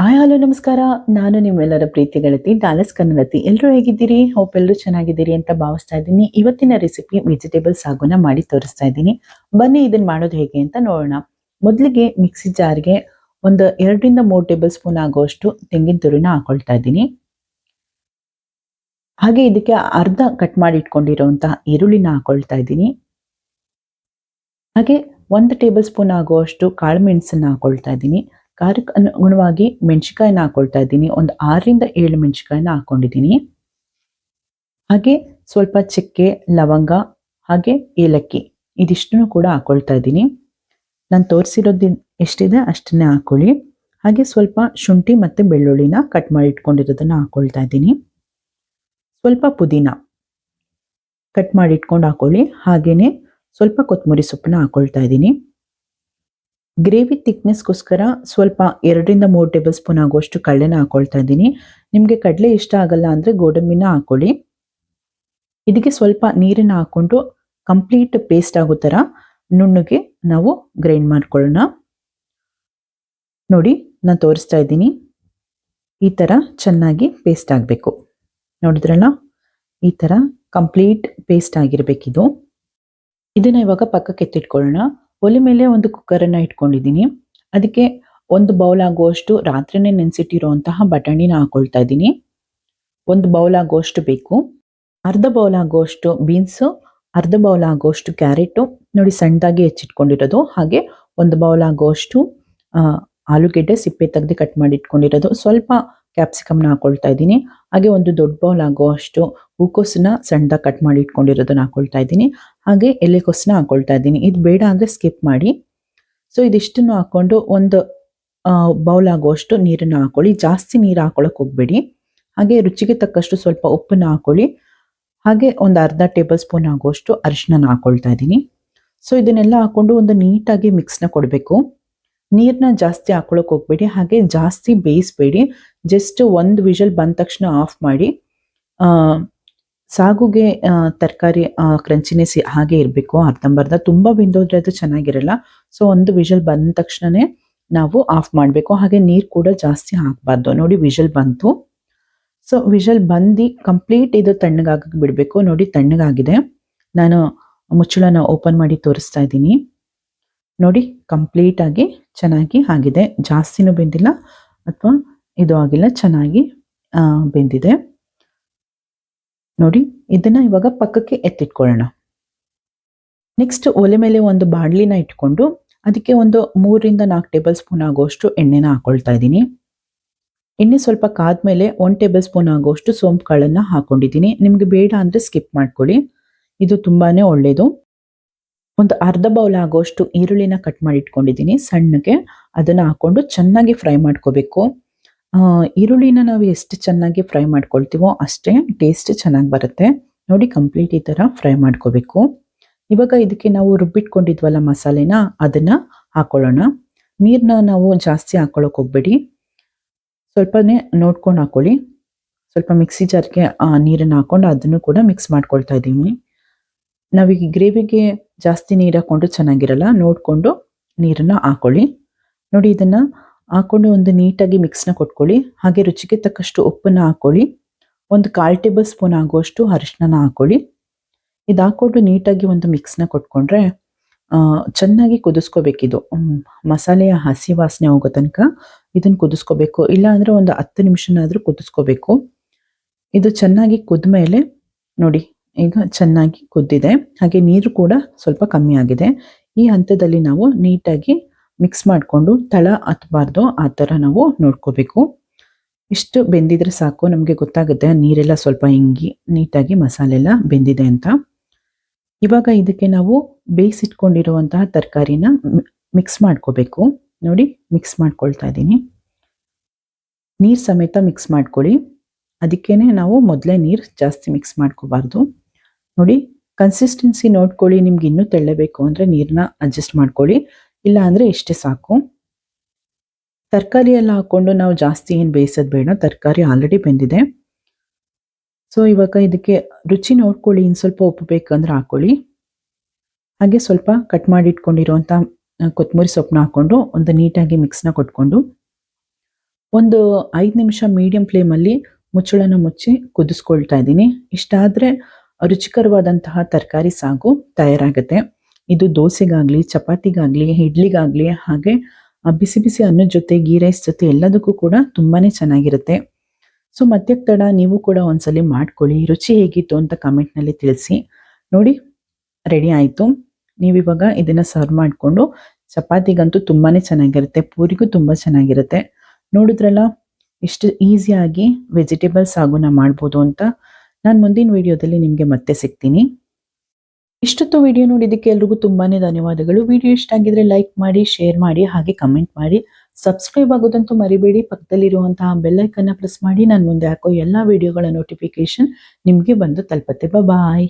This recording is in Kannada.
ಹಾಯ್, ಹಲೋ, ನಮಸ್ಕಾರ. ನಾನು ನಿಮ್ಮೆಲ್ಲರ ಪ್ರೀತಿ ಗೆಳತಿ ಡಾಲಸ್ ಕನ್ನಡತಿ. ಎಲ್ಲರೂ ಹೇಗಿದ್ದೀರಿ? ಹೋಪ್ ಎಲ್ಲರೂ ಚೆನ್ನಾಗಿದ್ದೀರಿ ಅಂತ ಭಾವಿಸ್ತಾ ಇದ್ದೀನಿ. ಇವತ್ತಿನ ರೆಸಿಪಿ ವೆಜಿಟೇಬಲ್ ಸಾಗುನ ಮಾಡಿ ತೋರಿಸ್ತಾ ಇದ್ದೀನಿ. ಬನ್ನಿ ಇದನ್ನ ಮಾಡೋದು ಹೇಗೆ ಅಂತ ನೋಡೋಣ. ಮೊದಲಿಗೆ ಮಿಕ್ಸಿ ಜಾರ್ಗೆ ಒಂದು ಎರಡರಿಂದ ಮೂರು ಟೇಬಲ್ ಸ್ಪೂನ್ ಆಗುವಷ್ಟು ತೆಂಗಿನ ತುರಿನ ಹಾಕೊಳ್ತಾ ಇದ್ದೀನಿ. ಹಾಗೆ ಇದಕ್ಕೆ ಅರ್ಧ ಕಟ್ ಮಾಡಿ ಇಟ್ಕೊಂಡಿರುವಂತಹ ಈರುಳ್ಳಿನ ಹಾಕೊಳ್ತಾ ಇದ್ದೀನಿ. ಹಾಗೆ ಒಂದು ಟೇಬಲ್ ಸ್ಪೂನ್ ಆಗುವಷ್ಟು ಕಾಳು ಮೆಣಸನ್ನ ಹಾಕೊಳ್ತಾ ಇದ್ದೀನಿ. ಖಾರಕ್ಕೆ ಅನುಗುಣವಾಗಿ ಮೆಣಸಿಕಾಯಿನ ಹಾಕೊಳ್ತಾ ಇದ್ದೀನಿ. ಒಂದು ಆರರಿಂದ ಏಳು ಮೆಣಸಿಕಾಯಿನ ಹಾಕೊಂಡಿದ್ದೀನಿ. ಹಾಗೆ ಸ್ವಲ್ಪ ಚಕ್ಕೆ, ಲವಂಗ, ಹಾಗೆ ಏಲಕ್ಕಿ ಇದಿಷ್ಟನ್ನು ಕೂಡ ಹಾಕೊಳ್ತಾ ಇದ್ದೀನಿ. ನಾನು ತೋರಿಸಿರೋದು ಎಷ್ಟಿದೆ ಅಷ್ಟನ್ನೇ ಹಾಕೊಳ್ಳಿ. ಹಾಗೆ ಸ್ವಲ್ಪ ಶುಂಠಿ ಮತ್ತು ಬೆಳ್ಳುಳ್ಳಿನ ಕಟ್ ಮಾಡಿ ಇಟ್ಕೊಂಡಿರೋದನ್ನ ಹಾಕೊಳ್ತಾ ಇದ್ದೀನಿ. ಸ್ವಲ್ಪ ಪುದೀನ ಕಟ್ ಮಾಡಿ ಇಟ್ಕೊಂಡು ಹಾಕೊಳ್ಳಿ. ಹಾಗೆಯೇ ಸ್ವಲ್ಪ ಕೊತ್ತಂಬರಿ ಸೊಪ್ಪನ್ನ ಹಾಕೊಳ್ತಾ ಇದ್ದೀನಿ. ಗ್ರೇವಿ ಥಿಕ್ನೆಸ್ಗೋಸ್ಕರ ಸ್ವಲ್ಪ ಎರಡರಿಂದ ಮೂರು ಟೇಬಲ್ ಸ್ಪೂನ್ ಆಗುವಷ್ಟು ಕಡಲೆನ ಹಾಕೊಳ್ತಾ ಇದ್ದೀನಿ. ನಿಮಗೆ ಕಡಲೆ ಇಷ್ಟ ಆಗಲ್ಲ ಅಂದರೆ ಗೋಡಂಬಿನ ಹಾಕೊಳ್ಳಿ. ಇದಕ್ಕೆ ಸ್ವಲ್ಪ ನೀರನ್ನು ಹಾಕ್ಕೊಂಡು ಕಂಪ್ಲೀಟ್ ಪೇಸ್ಟ್ ಆಗೋ ಥರ ನುಣ್ಣಗೆ ನಾವು ಗ್ರೈಂಡ್ ಮಾಡ್ಕೊಳ್ಳೋಣ. ನೋಡಿ, ನಾನು ತೋರಿಸ್ತಾ ಇದ್ದೀನಿ. ಈ ಥರ ಚೆನ್ನಾಗಿ ಪೇಸ್ಟ್ ಆಗಬೇಕು. ನೋಡಿದ್ರಲ್ಲ? ಈ ಥರ ಕಂಪ್ಲೀಟ್ ಪೇಸ್ಟ್ ಆಗಿರಬೇಕಿದು. ಇದನ್ನು ಇವಾಗ ಪಕ್ಕಕ್ಕೆ ಎತ್ತಿಟ್ಕೊಳ್ಳೋಣ ಒಲೆ ಮೇಲೆ ಒಂದು ಕುಕ್ಕರನ್ನು ಇಟ್ಕೊಂಡಿದ್ದೀನಿ. ಅದಕ್ಕೆ ಒಂದು ಬೌಲ್ ಆಗುವಷ್ಟು ರಾತ್ರಿನೇ ನೆನೆಸಿಟ್ಟಿರುವಂತಹ ಬಟಾಣಿನ ಹಾಕೊಳ್ತಾ ಇದ್ದೀನಿ. ಒಂದು ಬೌಲ್ ಆಗುವಷ್ಟು ಬೇಕು. ಅರ್ಧ ಬೌಲ್ ಆಗುವಷ್ಟು ಬೀನ್ಸು, ಅರ್ಧ ಬೌಲ್ ಆಗುವಷ್ಟು ಕ್ಯಾರೆಟು, ನೋಡಿ ಸಣ್ಣದಾಗಿ ಹೆಚ್ಚಿಟ್ಕೊಂಡಿರೋದು. ಹಾಗೆ ಒಂದು ಬೌಲ್ ಆಗುವಷ್ಟು ಆಲೂಗೆಡ್ಡೆ ಸಿಪ್ಪೆ ತೆಗೆದು ಕಟ್ ಮಾಡಿ ಇಟ್ಕೊಂಡಿರೋದು. ಸ್ವಲ್ಪ ಕ್ಯಾಪ್ಸಿಕಮ್ನ ಹಾಕೊಳ್ತಾ ಇದ್ದೀನಿ. ಹಾಗೆ ಒಂದು ದೊಡ್ಡ ಬೌಲ್ ಆಗುವಷ್ಟು ಹೂಕೋಸನ್ನ ಸಣ್ಣದಾಗಿ ಕಟ್ ಮಾಡಿ ಇಟ್ಕೊಂಡಿರೋದನ್ನ ಹಾಕೊಳ್ತಾ ಇದ್ದೀನಿ. ಹಾಗೆ ಎಲೆಕೋಸನ್ನ ಹಾಕೊಳ್ತಾ ಇದ್ದೀನಿ. ಇದು ಬೇಡ ಅಂದರೆ ಸ್ಕಿಪ್ ಮಾಡಿ. ಸೊ ಇದಿಷ್ಟನ್ನು ಹಾಕ್ಕೊಂಡು ಒಂದು ಬೌಲ್ ಆಗುವಷ್ಟು ನೀರನ್ನು ಹಾಕೊಳ್ಳಿ. ಜಾಸ್ತಿ ನೀರು ಹಾಕೊಳಕ್ಕೆ ಹೋಗಬೇಡಿ. ಹಾಗೆ ರುಚಿಗೆ ತಕ್ಕಷ್ಟು ಸ್ವಲ್ಪ ಉಪ್ಪನ್ನು ಹಾಕೊಳ್ಳಿ. ಹಾಗೆ ಒಂದು ಅರ್ಧ ಟೇಬಲ್ ಸ್ಪೂನ್ ಆಗುವಷ್ಟು ಅರಿಶಿನ ಹಾಕೊಳ್ತಾ ಇದ್ದೀನಿ. ಸೊ ಇದನ್ನೆಲ್ಲ ಹಾಕ್ಕೊಂಡು ಒಂದು ನೀಟಾಗಿ ಮಿಕ್ಸ್ನ ಕೊಡಬೇಕು. ನೀರನ್ನ ಜಾಸ್ತಿ ಹಾಕೊಳಕ್ಕೆ ಹೋಗ್ಬೇಡಿ. ಹಾಗೆ ಜಾಸ್ತಿ ಬೇಯಿಸ್ಬೇಡಿ. ಜಸ್ಟ್ ಒಂದು ವಿಷಲ್ ಬಂದ ತಕ್ಷಣ ಆಫ್ ಮಾಡಿ. ಸಾಗುಗೆ ತರಕಾರಿ ಕ್ರಂಚಿನೆಸ್ ಹಾಗೆ ಇರಬೇಕು. ಅರ್ಧಂಬರ್ಧ ತುಂಬ ಬೆಂದೋದ್ರೆ ಅದು ಚೆನ್ನಾಗಿರಲ್ಲ. ಸೊ, ಒಂದು ವಿಷಲ್ ಬಂದ ತಕ್ಷಣನೇ ನಾವು ಆಫ್ ಮಾಡಬೇಕು. ಹಾಗೆ ನೀರು ಕೂಡ ಜಾಸ್ತಿ ಹಾಕಬಾರ್ದು. ನೋಡಿ, ವಿಷಲ್ ಬಂತು. ಸೊ, ವಿಷಲ್ ಬಂದು ಕಂಪ್ಲೀಟ್ ಇದು ತಣ್ಣಗಾಗಕ್ಕೆ ಬಿಡಬೇಕು. ನೋಡಿ, ತಣ್ಣಗಾಗಿದೆ. ನಾನು ಮುಚ್ಚಳನ ಓಪನ್ ಮಾಡಿ ತೋರಿಸ್ತಾ ಇದ್ದೀನಿ. ನೋಡಿ ಕಂಪ್ಲೀಟಾಗಿ ಚೆನ್ನಾಗಿ ಆಗಿದೆ. ಜಾಸ್ತಿನೂ ಬೆಂದಿಲ್ಲ. ಅಥವಾ ಇದು ಆಗಿಲ್ಲ, ಚೆನ್ನಾಗಿ ಬೆಂದಿದೆ. ನೋಡಿ, ಇದನ್ನ ಇವಾಗ ಪಕ್ಕಕ್ಕೆ ಎತ್ತಿಟ್ಕೊಳ್ಳೋಣ. ನೆಕ್ಸ್ಟ್ ಒಲೆ ಮೇಲೆ ಒಂದು ಬಾಣಲಿನ ಇಟ್ಕೊಂಡು, ಅದಕ್ಕೆ ಒಂದು ಮೂರರಿಂದ ನಾಲ್ಕು ಟೇಬಲ್ ಸ್ಪೂನ್ ಆಗೋಷ್ಟು ಎಣ್ಣೆನ ಹಾಕೊಳ್ತಾ ಇದ್ದೀನಿ. ಎಣ್ಣೆ ಸ್ವಲ್ಪ ಕಾದ್ಮೇಲೆ ಒನ್ ಟೇಬಲ್ ಸ್ಪೂನ್ ಆಗೋಷ್ಟು ಸೋಂಪು ಕಾಳನ್ನ ಹಾಕೊಂಡಿದ್ದೀನಿ. ನಿಮ್ಗೆ ಬೇಡ ಅಂದ್ರೆ ಸ್ಕಿಪ್ ಮಾಡ್ಕೊಳ್ಳಿ. ಇದು ತುಂಬಾನೇ ಒಳ್ಳೇದು. ಒಂದು ಅರ್ಧ ಬೌಲ್ ಆಗೋಷ್ಟು ಈರುಳ್ಳಿನ ಕಟ್ ಮಾಡಿ ಇಟ್ಕೊಂಡಿದ್ದೀನಿ ಸಣ್ಣಗೆ. ಅದನ್ನ ಹಾಕೊಂಡು ಚೆನ್ನಾಗಿ ಫ್ರೈ ಮಾಡ್ಕೋಬೇಕು. ಈರುಳ್ಳಿನ ನಾವು ಎಷ್ಟು ಚೆನ್ನಾಗಿ ಫ್ರೈ ಮಾಡ್ಕೊಳ್ತೀವೋ ಅಷ್ಟೇ ಟೇಸ್ಟ್ ಚೆನ್ನಾಗಿ ಬರುತ್ತೆ. ನೋಡಿ ಕಂಪ್ಲೀಟ್ ಈ ಥರ ಫ್ರೈ ಮಾಡ್ಕೋಬೇಕು. ಇವಾಗ ಇದಕ್ಕೆ ನಾವು ರುಬ್ಬಿಟ್ಕೊಂಡಿದ್ವಲ್ಲ ಮಸಾಲೆನ, ಅದನ್ನ ಹಾಕೊಳ್ಳೋಣ. ನೀರನ್ನ ನಾವು ಜಾಸ್ತಿ ಹಾಕೊಳ್ಳೋಕೆ ಹೋಗ್ಬೇಡಿ. ಸ್ವಲ್ಪನೇ ನೋಡ್ಕೊಂಡು ಹಾಕೊಳ್ಳಿ. ಸ್ವಲ್ಪ ಮಿಕ್ಸಿ ಜಾರ್ಗೆ ನೀರನ್ನು ಹಾಕೊಂಡು ಅದನ್ನು ಕೂಡ ಮಿಕ್ಸ್ ಮಾಡ್ಕೊಳ್ತಾ ಇದ್ದೀವಿ. ನಾವೀಗ ಗ್ರೇವಿಗೆ ಜಾಸ್ತಿ ನೀರು ಹಾಕ್ಕೊಂಡು ಚೆನ್ನಾಗಿರಲ್ಲ, ನೋಡಿಕೊಂಡು ನೀರನ್ನು ಹಾಕೊಳ್ಳಿ. ನೋಡಿ ಇದನ್ನ ಹಾಕೊಂಡು ಒಂದು ನೀಟಾಗಿ ಮಿಕ್ಸ್ನ ಕೊಟ್ಕೊಳ್ಳಿ. ಹಾಗೆ ರುಚಿಗೆ ತಕ್ಕಷ್ಟು ಉಪ್ಪನ್ನ ಹಾಕೊಳ್ಳಿ. ಒಂದು ಕಾಲು ಟೇಬಲ್ ಸ್ಪೂನ್ ಆಗುವಷ್ಟು ಅರಿಶಿನ ಹಾಕೊಳ್ಳಿ. ಇದು ಹಾಕ್ಕೊಂಡು ನೀಟಾಗಿ ಒಂದು ಮಿಕ್ಸ್ನ ಕೊಟ್ಕೊಂಡ್ರೆ ಚೆನ್ನಾಗಿ ಕುದಿಸ್ಕೋಬೇಕಿದು. ಮಸಾಲೆಯ ಹಸಿ ವಾಸನೆ ಹೋಗೋ ತನಕ ಇದನ್ನು ಕುದಿಸ್ಕೋಬೇಕು. ಇಲ್ಲಾಂದರೆ ಒಂದು ಹತ್ತು ನಿಮಿಷನಾದರೂ ಕುದಿಸ್ಕೋಬೇಕು. ಇದು ಚೆನ್ನಾಗಿ ಕುದ್ಮೇಲೆ, ನೋಡಿ, ಈಗ ಚೆನ್ನಾಗಿ ಕುದ್ದಿದೆ. ಹಾಗೆ ನೀರು ಕೂಡ ಸ್ವಲ್ಪ ಕಮ್ಮಿ ಆಗಿದೆ. ಈ ಹಂತದಲ್ಲಿ ನಾವು ನೀಟಾಗಿ ಮಿಕ್ಸ್ ಮಾಡಿಕೊಂಡು ತಳ ಹತ್ತಬಾರ್ದು ಆ ಥರ ನಾವು ನೋಡ್ಕೋಬೇಕು. ಇಷ್ಟು ಬೆಂದಿದ್ರೆ ಸಾಕು, ನಮಗೆ ಗೊತ್ತಾಗುತ್ತೆ ನೀರೆಲ್ಲ ಸ್ವಲ್ಪ ಹಿಂಗಿ ನೀಟಾಗಿ ಮಸಾಲೆ ಎಲ್ಲ ಬೆಂದಿದೆ ಅಂತ. ಇವಾಗ ಇದಕ್ಕೆ ನಾವು ಬೇಯಿಸಿಟ್ಕೊಂಡಿರುವಂತಹ ತರಕಾರಿನ ಮಿಕ್ಸ್ ಮಾಡ್ಕೋಬೇಕು. ನೋಡಿ ಮಿಕ್ಸ್ ಮಾಡ್ಕೊಳ್ತಾ ಇದ್ದೀನಿ. ನೀರು ಸಮೇತ ಮಿಕ್ಸ್ ಮಾಡ್ಕೊಳ್ಳಿ. ಅದಕ್ಕೇ ನಾವು ಮೊದಲೇ ನೀರು ಜಾಸ್ತಿ ಮಿಕ್ಸ್ ಮಾಡ್ಕೋಬಾರ್ದು. ನೋಡಿ ಕನ್ಸಿಸ್ಟೆನ್ಸಿ ನೋಡ್ಕೊಳ್ಳಿ, ನಿಮ್ಗೆ ಇನ್ನೂ ತೆಳ್ಳಬೇಕು ಅಂದರೆ ನೀರನ್ನ ಅಡ್ಜಸ್ಟ್ ಮಾಡ್ಕೊಳ್ಳಿ. ಇಲ್ಲ ಅಂದರೆ ಇಷ್ಟೇ ಸಾಕು. ತರಕಾರಿ ಎಲ್ಲ ಹಾಕ್ಕೊಂಡು ನಾವು ಜಾಸ್ತಿ ಏನು ಬೇಯಿಸೋದು ಬೇಡ, ತರಕಾರಿ ಆಲ್ರೆಡಿ ಬೆಂದಿದೆ. ಸೊ ಇವಾಗ ಇದಕ್ಕೆ ರುಚಿ ನೋಡ್ಕೊಳ್ಳಿ ಇನ್ನು ಸ್ವಲ್ಪ ಉಪ್ಪು ಬೇಕಂದ್ರೆ ಹಾಕ್ಕೊಳ್ಳಿ ಹಾಗೆ ಸ್ವಲ್ಪ ಕಟ್ ಮಾಡಿ ಇಟ್ಕೊಂಡಿರುವಂಥ ಕೊತ್ತಂಬರಿ ಸೊಪ್ಪನ್ನ ಹಾಕ್ಕೊಂಡು ಒಂದು ನೀಟಾಗಿ ಮಿಕ್ಸ್ನ ಕೊಟ್ಕೊಂಡು ಒಂದು ಐದು ನಿಮಿಷ ಮೀಡಿಯಂ ಫ್ಲೇಮಲ್ಲಿ ಮುಚ್ಚಳನ ಮುಚ್ಚಿ ಕುದಿಸ್ಕೊಳ್ತಾ ಇದ್ದೀನಿ. ಇಷ್ಟಾದರೆ ರುಚಿಕರವಾದಂತಹ ತರಕಾರಿ ಸಾಗು ತಯಾರಾಗುತ್ತೆ. ಇದು ದೋಸೆಗಾಗ್ಲಿ, ಚಪಾತಿಗಾಗ್ಲಿ, ಇಡ್ಲಿಗಾಗ್ಲಿ, ಹಾಗೆ ಆ ಬಿಸಿ ಬಿಸಿ ಅನ್ನದ ಜೊತೆ, ಗೀ ರೈಸ್ ಜೊತೆ ಎಲ್ಲದಕ್ಕೂ ಕೂಡ ತುಂಬಾ ಚೆನ್ನಾಗಿರುತ್ತೆ. ಸೊ ಮತ್ತೆ ತಡ ನೀವು ಕೂಡ ಒಂದ್ಸಲಿ ಮಾಡ್ಕೊಳ್ಳಿ. ರುಚಿ ಹೇಗಿತ್ತು ಅಂತ ಕಮೆಂಟ್ನಲ್ಲಿ ತಿಳಿಸಿ. ನೋಡಿ, ರೆಡಿ ಆಯಿತು. ನೀವಿವಾಗ ಇದನ್ನು ಸರ್ವ್ ಮಾಡಿಕೊಂಡು, ಚಪಾತಿಗಂತೂ ತುಂಬಾ ಚೆನ್ನಾಗಿರುತ್ತೆ. ಪೂರಿಗೂ ತುಂಬ ಚೆನ್ನಾಗಿರುತ್ತೆ. ನೋಡಿದ್ರಲ್ಲ ಎಷ್ಟು ಈಸಿಯಾಗಿ ವೆಜಿಟೇಬಲ್ಸ್ ಸಾಗುನ ಮಾಡ್ಬೋದು ಅಂತ. ನಾನು ಮುಂದಿನ ವಿಡಿಯೋದಲ್ಲಿ ನಿಮಗೆ ಮತ್ತೆ ಸಿಗ್ತೀನಿ. ಇಷ್ಟೊತ್ತು ವಿಡಿಯೋ ನೋಡಿದ್ದಕ್ಕೆ ಎಲ್ರಿಗೂ ತುಂಬಾ ಧನ್ಯವಾದಗಳು. ವಿಡಿಯೋ ಇಷ್ಟ ಆಗಿದ್ರೆ ಲೈಕ್ ಮಾಡಿ ಶೇರ್ ಮಾಡಿ, ಹಾಗೆ ಕಮೆಂಟ್ ಮಾಡಿ. ಸಬ್ಸ್ಕ್ರೈಬ್ ಆಗೋದಂತೂ ಮರಿಬೇಡಿ. ಪಕ್ಕದಲ್ಲಿರುವಂತಹ ಬೆಲ್ಲೈಕನ್ನ ಪ್ರೆಸ್ ಮಾಡಿ. ನಾನು ಮುಂದೆ ಹಾಕೋ ಎಲ್ಲ ವಿಡಿಯೋಗಳ ನೋಟಿಫಿಕೇಶನ್ ನಿಮಗೆ ಬಂದು ತಲುಪತ್ತೆ. ಬಾಯ್